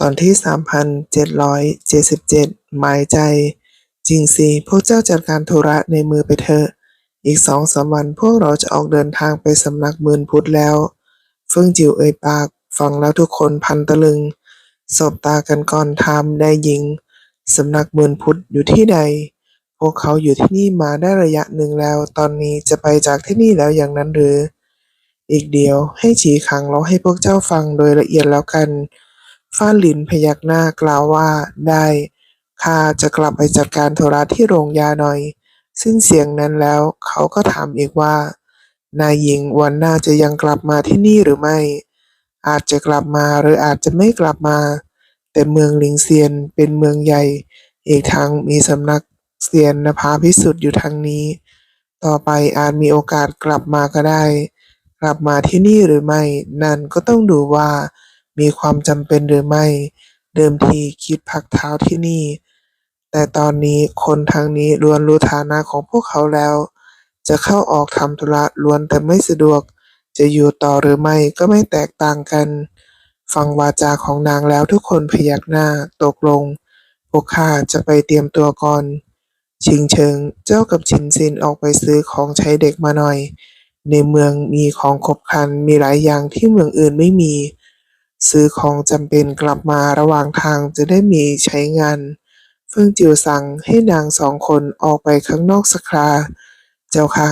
ตอนที่สามพันเจ็ดร้อยเจ็ดสิบเจ็ดหมายใจ จริงสิ พวกเจ้าจัดการธุระในมือไปเถอะ อีกสองสามวันพวกเราจะออกเดินทางไปสำนักมื่นพุทธแล้ว เฟิ่งจิ๋วเอ่ยปาก ฟังแล้วทุกคนพันตะลึง สบตากันก่อนทำได้หญิง สำนักมื่นพุทธอยู่ที่ใด พวกเขาอยู่ที่นี่มาได้ระยะหนึ่งแล้ว ตอนนี้จะไปจากที่นี่แล้วอย่างนั้นหรือ อีกเดียวให้ฉีขังแล้วให้พวกเจ้าฟังโดยละเอียดแล้วกัน ฟ้าหลินพยักหน้ากล่าวว่า ได้ ข้าจะกลับไปจัดการธุระที่โรงยาหน่อย สิ้นเสียงนั้นแล้วเขาก็ถามอีกว่า นายหญิงวันหน้าจะยังกลับมาที่นี่หรือไม่ อาจจะกลับมาหรืออาจจะไม่กลับมา แต่เมืองหลิงเซียนเป็นเมืองใหญ่ อีกทั้งมีสำนักเซียนนภาพิสุทธิ์อยู่ทางนี้ ต่อไปอาจมีโอกาสกลับมาก็ได้ กลับมาที่นี่หรือไม่ นั่นก็ต้องดูว่า มีความจำเป็นหรือไม่ เดิมทีคิดพักเท้าที่นี่ แต่ตอนนี้คนทางนี้ล้วนรู้ฐานะของพวกเขาแล้ว จะเข้าออกทำธุระล้วนแต่ไม่สะดวก จะอยู่ต่อหรือไม่ก็ไม่แตกต่างกัน ฟังวาจาของนางแล้วทุกคนพยักหน้าตกลง พวกข้าจะไปเตรียมตัวก่อนชิงเชิงเจ้ากับชินซินออกไปซื้อของใช้เด็กมาหน่อย ในเมืองมีของครบครันมีหลายอย่างที่เมืองอื่นไม่มี ซื้อของจำเป็นกลับมาระหว่างทางจะได้มีใช้งาน เฟิงจิวสั่งให้นางสองคนออกไปข้างนอกสักครา เจ้าค่ะ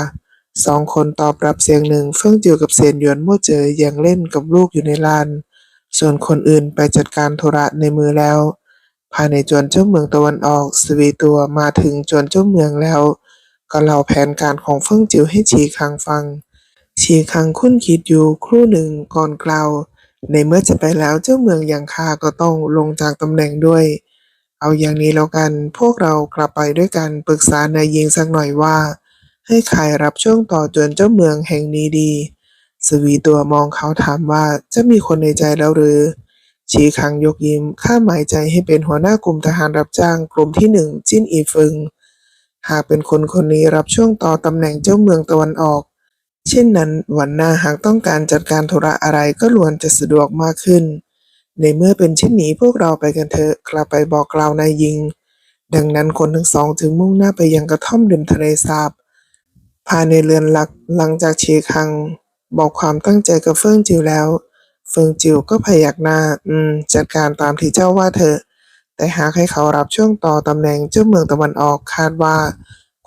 สองคนตอบรับเสียงหนึ่ง เฟิงจิวกับเซียนหยวนมั่วเจอยังเล่นกับลูกอยู่ในลาน ส่วนคนอื่นไปจัดการธุระในมือแล้ว ภายในจวนเจ้าเมืองตะวันออกสวีตัวมาถึงจวนเจ้าเมืองแล้ว ก็เล่าแผนการของเฟิงจิวให้ฉีคังฟังฉีคังคุ้นคิดอยู่ครู่หนึ่งก่อนกล่าว ในเมื่อจะไปแล้วเจ้าเมืองย่างข้าก็ต้องลงจากตำแหน่งด้วย เอาอย่างนี้แล้วกัน พวกเรากลับไปด้วยกันปรึกษานายยิงสักหน่อยว่า ให้ใครรับช่วงต่อจนเจ้าเมืองแห่งนี้ดี สวีตัวมองเขาถามว่าจะมีคนในใจแล้วหรือ ชีคังยกยิ้มข้าหมายใจให้เป็นหัวหน้ากลุ่มทหารรับจ้างกลุ่มที่หนึ่งจิ้นอีฟึง หากเป็นคนคนนี้รับช่วงต่อตำแหน่งเจ้าเมืองตะวันออก เช่นนั้นวันหน้าหากต้องการจัดการธุระอะไรก็ล้วนจะสะดวกมากขึ้น ในเมื่อเป็นเช่นนี้พวกเราไปกันเถอะกลับไปบอกกล่าวนายยิง ดังนั้นคนทั้งสองจึงมุ่งหน้าไปยังกระท่อมริมทะเลสาบภายในเรือนหลักหลังจากเชีคัง บอกความตั้งใจกับเฟิงจิวแล้ว เฟิงจิวก็พยักหน้า อืม จัดการตามที่เจ้าว่าเถอะแต่หากให้เขารับช่วงต่อตำแหน่งเจ้าเมืองตะวันออกคาดว่า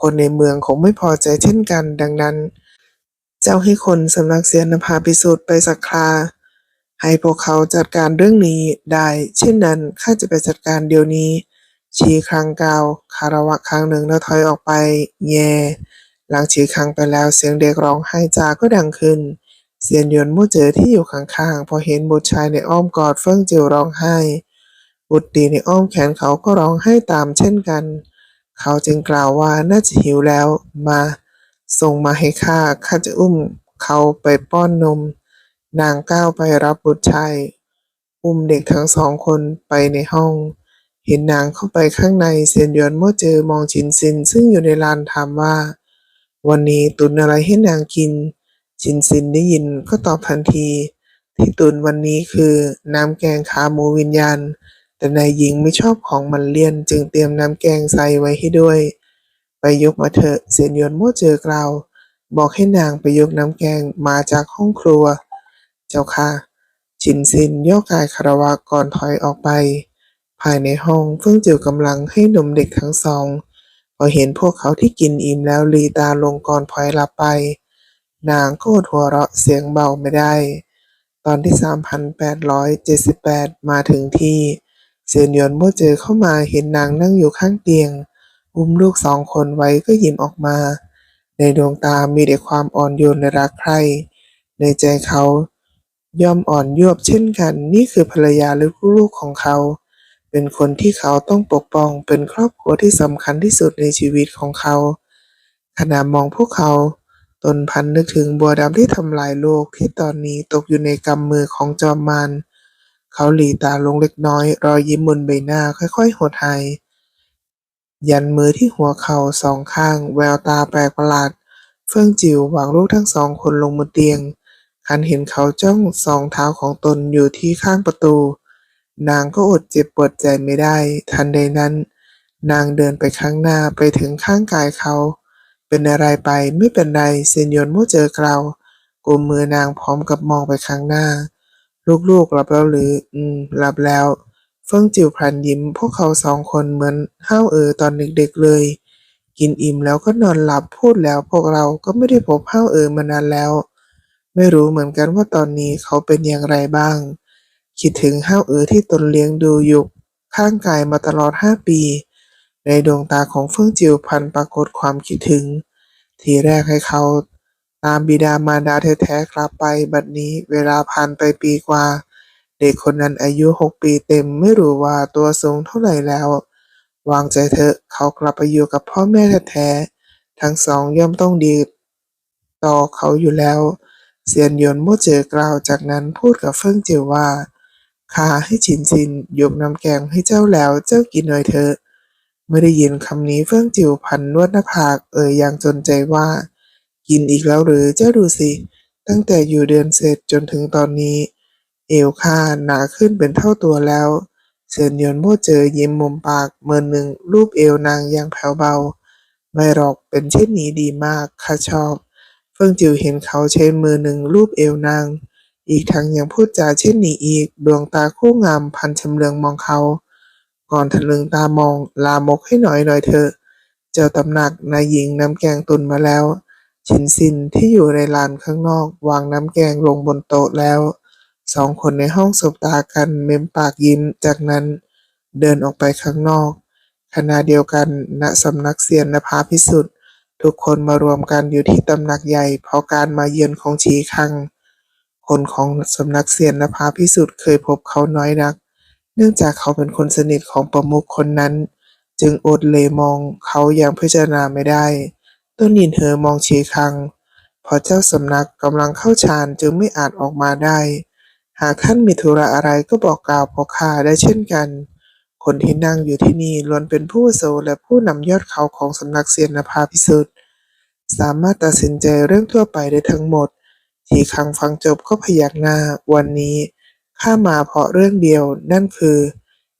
คนในเมืองคงไม่พอใจเช่นกัน ดังนั้น เจ้าให้คนสำนักเสียนภาพิสูจน์ไปสักครา ให้พวกเขาจัดการเรื่องนี้ได้ เช่นนั้นข้าจะไปจัดการเดี๋ยวนี้ ชี้ครั้งกล่าวคารวะครั้งหนึ่งแล้วถอยออกไป แย่หลังชี้ครั้งไปแล้วเสียงเด็กร้องไห้จาก็ดังขึ้นเซียนยนมู่เจอที่อยู่ข้างๆ พอเห็นบุตรชายในอ้อมกอดเฟิ่งจิวร้องไห้ บุตรดีในอ้อมแขนเขาก็ร้องไห้ตามเช่นกัน เขาจึงกล่าวว่าน่าจะหิวแล้วมา ส่งมาให้ข้า ข้าจะอุ้มเขาไปป้อนนม นางก้าวไปรับบุตรชาย อุ้มเด็กทั้งสองคนไปในห้อง เห็นนางเข้าไปข้างในเซียนหยวนมั่วเจอมองชินซิน ซึ่งอยู่ในลานถามว่า วันนี้ตุนอะไรให้นางกิน ชินซินได้ยินก็ตอบทันที ที่ตุนวันนี้คือน้ำแกงขาหมูวิญญาณ แต่นายหญิงไม่ชอบของมันเลี่ยนจึงเตรียมน้ำแกงใส่ไว้ให้ด้วย ไปยกมาเถอะเซียนยวนมั่วเจอกล่าวบอกให้นางไปยกน้ำแกงมาจากห้องครัว เจ้าค่ะ ชินซินย่อกายคารวะก่อนถอยออกไป ภายในห้องเพิ่องเจอกำลังให้นมเด็กทั้งสอง พอเห็นพวกเขาที่กินอิ่มแล้วลีตาลงก่อนพลอยหลับไป นางก็อดหัวเราะเสียงเบาไม่ได้ ตอนที่ 3,878 มาถึงที่เซียนยวนโม่เจอเข้ามาเห็นนางนั่งอยู่ข้างเตียง อุ้มลูกสองคนไว้ก็ยิ้มออกมา ในดวงตามีแต่ความอ่อนโยนและรักใคร่ในใจเขาย่อมอ่อนยวบเช่นกัน นี่คือภรรยาหรือลูกของเขา เป็นคนที่เขาต้องปกป้องเป็นครอบครัวที่สำคัญที่สุดในชีวิตของเขา ขณะมองพวกเขา ตนพันนึกถึงบัวดำที่ทำลายโลกที่ตอนนี้ตกอยู่ในกำมือของจอมมารเขาหลีตาลงเล็กน้อย รอยยิ้มบนใบหน้าค่อยๆหดหาย ยันมือที่หัวเข่าสองข้าง แววตาแปลกประหลาด เฟื่องจิ๋ววางลูกทั้งสองคนลงบนเตียง คันเห็นเขาจ้องสองเท้าของตนอยู่ที่ข้างประตู นางก็อดเจ็บปวดใจไม่ได้ ทันใดนั้น นางเดินไปข้างหน้าไปถึงข้างกายเขา เป็นอะไรไปไม่เป็นไรเซนยนโมเจอกล่าวกุมมือนางพร้อมกับมองไปข้างหน้า ลูกๆหลับแล้วหรือ อืมหลับแล้ว เฟิงจิวพลันยิ้ม พวกเขาสองคนเหมือนห้าวเออตอนเด็กๆเลย กินอิ่มแล้วก็นอนหลับพูดแล้วพวกเราก็ไม่ได้พบห้าวเออมานานแล้ว ไม่รู้เหมือนกันว่าตอนนี้เขาเป็นอย่างไรบ้าง คิดถึงห้าวเออที่ตนเลี้ยงดูอยู่ข้างกายมาตลอดห้าปี ในดวงตาของเฟิงจิวพันปรากฏความคิดถึง ทีแรกให้เขาตามบิดามารดาแท้ๆกลับไป บัดนี้เวลาผ่านไปปีกว่า เด็กคนนั้นอายุหกปีเต็มไม่รู้ว่าตัวสูงเท่าไหร่แล้ว วางใจเถอะเขากลับไปอยู่กับพ่อแม่แท้ๆทั้งสองย่อมต้องดีต่อเขาอยู่แล้ว เซียนยนโม่เจอกล่าวจากนั้นพูดกับเฟิ่งจิวว่าข้าให้ฉินซินยกน้ำแกงให้เจ้าแล้วเจ้ากินหน่อยเถอะเมื่อได้ยินคำนี้เฟิ่งจิวพันนวดหน้าผากเอ่ยอย่างจนใจว่า กินอีกแล้วหรือเจ้าดูสิ ตั้งแต่อยู่เดือนเสร็จจนถึงตอนนี้ เอวข้าหนาขึ้นเป็นเท่าตัวแล้ว เซินยนโม่เจอยิ้มมุมปากเมือหนึ่งรูปเอวนางอย่างแผ่วเบา ไม่หรอกเป็นเช่นนี้ดีมากข้าชอบ เฟิงจิวเห็นเขาใช้มือหนึ่งรูปเอวนาง อีกทั้งยังพูดจาเช่นนี้อีกดวงตาคู่งามพันชำเลืองมองเขา ก่อนทะลึงตามองลามกให้หน่อยหน่อยเถอะ เจ้าตำหนักนายหญิงน้ำแกงตุนมาแล้วชินซินที่อยู่ในลานข้างนอกวางน้ำแกงลงบนโต๊ะแล้ว สองคนในห้องสบตากันเม้มปากยิ้ม จากนั้นเดินออกไปข้างนอก ขณะเดียวกันณสำนักเซียนนภาพิสุทธิ์ทุกคนมารวมกันอยู่ที่ตำหนักใหญ่ เพราะการมาเยือนของชีคัง คนของสำนักเซียนนภาพิสุทธิ์เคยพบเขาน้อยนัก เนื่องจากเขาเป็นคนสนิทของประมุขคนนั้น จึงอดเลมองเขาอย่างพิจารณาไม่ได้ ต้นยินเหอมองชีคัง พอเจ้าสำนักกำลังเข้าฌานจึงไม่อาจออกมาได้ หากท่านมีธุระอะไรก็บอกกล่าวพอข้าได้เช่นกัน คนที่นั่งอยู่ที่นี่ล้วนเป็นผู้โสและผู้นำยอดเขาของสำนักเซียนนภาพิสุทธิ์สามารถตัดสินใจเรื่องทั่วไปได้ทั้งหมด ทีคังฟังจบก็พยักหน้า วันนี้ข้ามาเพราะเรื่องเดียว นั่นคือ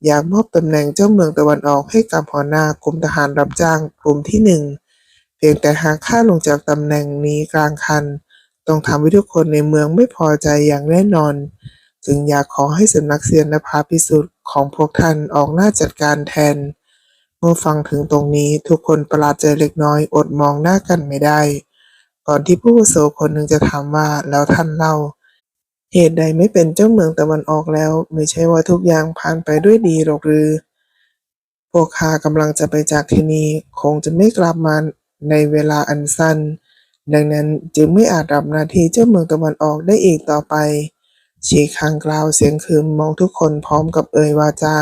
อยากมอบตำแหน่งเจ้าเมืองตะวันออกให้กับหัวหน้ากรมทหารรับจ้างกลุ่มที่หนึ่งเพียงแต่หากข้าลงจากตำแหน่งนี้กลางคัน ต้องทำให้ทุกคนในเมืองไม่พอใจอย่างแน่นอน จึงอยากขอให้สำนักเซียนนภาพิสุทธิ์ของพวกท่านออกหน้าจัดการแทน เมื่อฟังถึงตรงนี้ทุกคนประหลาดใจเล็กน้อยอดมองหน้ากันไม่ได้ ก่อนที่ผู้โสคนหนึ่งจะถามว่าแล้วท่านเล่า เหตุใดไม่เป็นเจ้าเมืองตะวันออกแล้ว ไม่ใช่ว่าทุกอย่างผ่านไปด้วยดีหรอกหรือ พวกข้ากำลังจะไปจากที่นี่คงจะไม่กลับมาในเวลาอันสั้น ดังนั้นจึงไม่อาจรับหน้าที่เจ้าเมืองตะวันออกได้อีกต่อไป ชีคังกล่าวเสียงคืมมองทุกคนพร้อมกับเอ่ยวาจา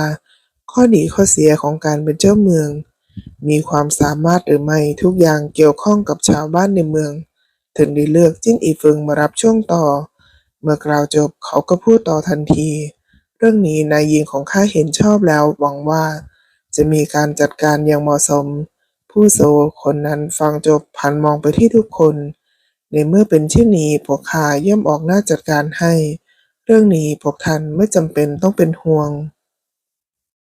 ข้อดีข้อเสียของการเป็นเจ้าเมือง มีความสามารถหรือไม่ทุกอย่างเกี่ยวข้องกับชาวบ้านในเมือง ถึงได้เลือกจิ้นอีฟึงมารับช่วงต่อ เมื่อกล่าวจบเขาก็พูดต่อทันที เรื่องนี้นายหญิงของข้าเห็นชอบแล้วหวังว่า จะมีการจัดการอย่างเหมาะสม ผู้โสคนนั้นฟังจบพันมองไปที่ทุกคน ในเมื่อเป็นเช่นนี้พวกข้าย่อมออกหน้าจัดการให้ เรื่องนี้พวกท่านไม่จำเป็นต้องเป็นห่วง